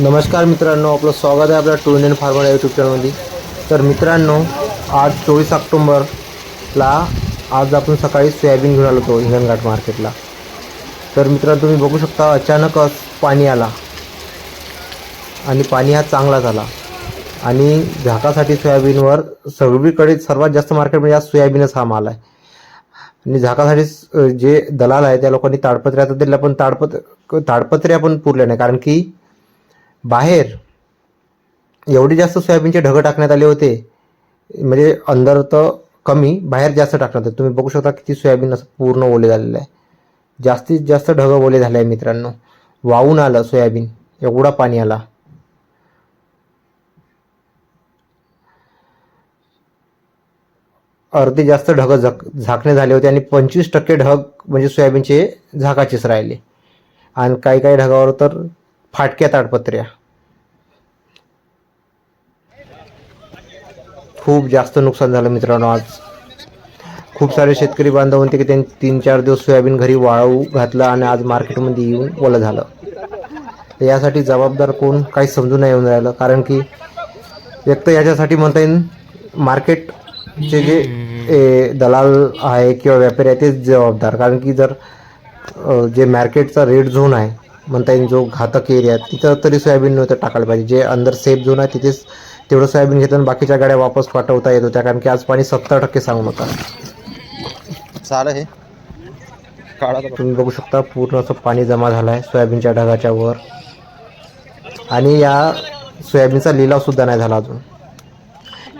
नमस्कार मित्रांनो आपलं स्वागत आहे आपल्या टू इंडियन फार्मर या यूट्यूब चॅनलमध्ये तर मित्रांनो आज चोवीस ऑक्टोंबरला आज आपण सकाळी सोयाबीन घेऊन आलो होतो हिंगणघाट मार्केटला. तर मित्रांनो तुम्ही बघू शकता अचानकच पाणी आला. आणि पाणी हा चांगलाच आला आणि झाकासाठी सोयाबीनवर सगळीकडे सर्वात जास्त मार्केट म्हणजे आज सोयाबीनच हा माल आहे. आणि झाकासाठी जे दलाल आहे त्या लोकांनी ताडपत्र्या आता दिल्या पण ताडपत ताडपत्र्या पण पुरल्या नाही कारण की बाहेर एवढे जास्त सोयाबीनचे ढगं टाकण्यात आले होते म्हणजे अंदर तर कमी बाहेर जास्त टाकण्यात आले. तुम्ही बघू शकता किती सोयाबीन असं पूर्ण ओले झालेलं आहे. जास्तीत जास्त ढगं ओले झाले आहे मित्रांनो. वाहून आलं सोयाबीन. एवढा पाणी आला. अर्धे जास्त ढग झक झाकणे झाले होते आणि पंचवीस टक्के ढग म्हणजे सोयाबीनचे झाकाचेच राहिले. आणि काही काही ढगावर तर फाटक्या ताडपत्र्या खूप जास्त नुकसान झालं मित्रांनो आज. खूप सारे शेतकरी बांधव म्हणते की त्यांनी तीन चार दिवस सोयाबीन घरी वाळू घातलं आणि आज मार्केटमध्ये येऊन ओलं झालं. तर यासाठी जबाबदार कोण काही समजून नाही येऊन राहिलं. कारण की एक तर याच्यासाठी म्हणता येईल मार्केटचे जे ए, दलाल आहे किंवा व्यापारी आहे तेच जबाबदार. कारण की जर जे मार्केटचा रेड झोन आहे म्हणता येईल जो घातक एरिया आहे तिथं तरी सोयाबीन नव्हतं टाकायला पाहिजे. जे अंदर सेफ झोन आहे तिथेच तेवढं सोयाबीन घेतं आणि बाकीच्या गाड्या वापस पाठवता येत होत्या कारण की आज पाणी सत्तर टक्के सांगून होता झालं हे. तुम्ही. बघू शकता पूर्ण असं पाणी जमा झालं आहे सोयाबीनच्या ढगाच्या वर. आणि या सोयाबीनचा लिलाव सुद्धा नाही झाला अजून.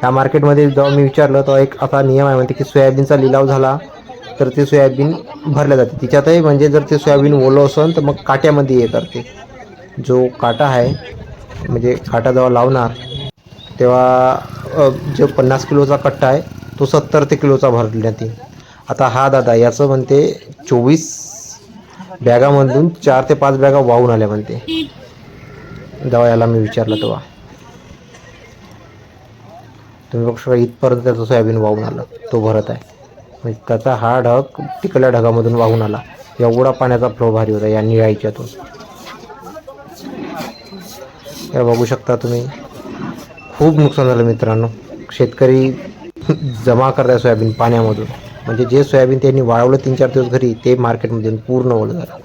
या मार्केटमध्ये जेव्हा मी विचारलं तर एक असा नियम आहे म्हणते की सोयाबीनचा लिलाव झाला तर ते सोयाबीन भरल्या जाते. तिच्यातही म्हणजे जर ते सोयाबीन ओलं असेल तर मग काट्यामध्ये हे करते. जो काटा आहे म्हणजे काटा जेव्हा लावणार तेव्हा जो पन्नास किलोचा कट्टा आहे तो सत्तर ते किलोचा भरण्यात येईल. आता हा दादा याचं म्हणते चोवीस बॅगामधून चार ते पाच बॅगा वाहून आल्या म्हणते. जेव्हा याला मी विचारलं तेव्हा. तुम्ही बघू शकता इथपर्यंत त्याचं सोयाबीन वाहून आलं. तो भरत आहे. म्हणजे त्याचा हा ढग तिकडल्या ढगामधून वाहून आला. एवढा पाण्याचा फ्लो भारी होता या निळाईच्यातून या बघू शकता तुम्ही. खूप नुकसान झालं मित्रांनो. शेतकरी जमा करताय सोयाबीन पाण्यामधून. म्हणजे जे सोयाबीन त्यांनी वाळवलं तीन चार दिवस घरी ते मार्केटमधून पूर्ण ओलं झालं.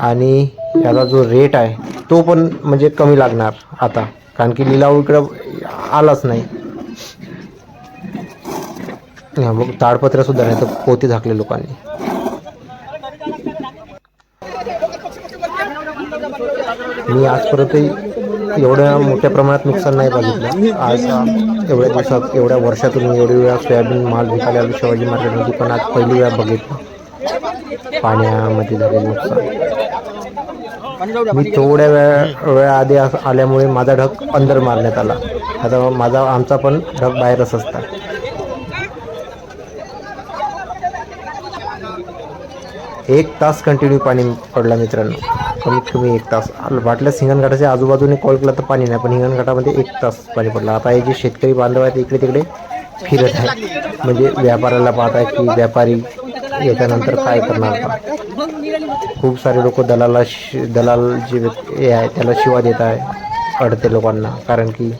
आणि याचा जो रेट आहे तो पण म्हणजे कमी लागणार आता. कारण की लिलाव इकडं आलाच नाही. हा बघ ताडपत्र्या सुद्धा नाही तर पोती झाकले लोकांनी. मी आजपर्यंत एवढ्या मोठ्या प्रमाणात नुकसान नाही बघितलं. आज एवढ्या दिवसात एवढ्या वर्षातून एवढी वेळा सोयाबीन माल विकायला आलो शिवाजी मार्केटमध्ये पण आज पहिली वेळा बघितलं. पाण्यामध्ये झालेलं नुकसान. मी थोड्या वेळा वेळा आधी आल्यामुळे माझा ढग अंदर मारण्यात आला. आता माझा आमचा पण ढग बाहेरच असता एक तास कंटिन्यू पाणी पडला मित्रांनो. कमीत कमी एक तास आल- वाटलं हिंगणघाटाच्या आजूबाजूने कॉल केला तर पाणी नाही पण हिंगणघाटामध्ये एक तास पाणी पडलं. आता हे जे शेतकरी बांधव आहेत इकडे तिकडे फिरत आहे म्हणजे व्यापाऱ्याला पाहत आहे की व्यापारी याच्यानंतर काय करणार खूप सारे लोक दलाला शि दलाल जे हे आहे त्याला शिवा देत आहे अडते लोकांना. कारण की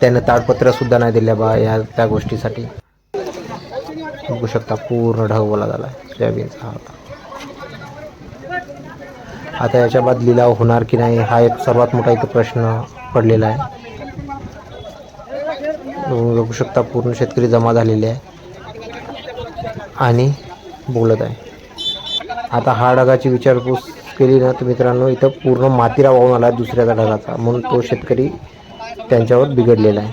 त्यानं ताडपत्रसुद्धा नाही दिल्या बा या त्या गोष्टीसाठी. बघू शकता पूर्ण ढगवला झाला आहे सोयाबीनचा हा. आता याच्या बाद लिलाव होणार की नाही हा एक सर्वात मोठा इथं प्रश्न पडलेला आहे. बघू शकता पूर्ण शेतकरी जमा झालेले आहे. आणि बोलत आहे. आता हा ढगाची विचारपूस केली ना तर मित्रांनो इथं पूर्ण मातीरा वाहून आला आहे दुसऱ्याचा ढगाचा म्हणून तो शेतकरी त्यांच्यावर बिघडलेला आहे.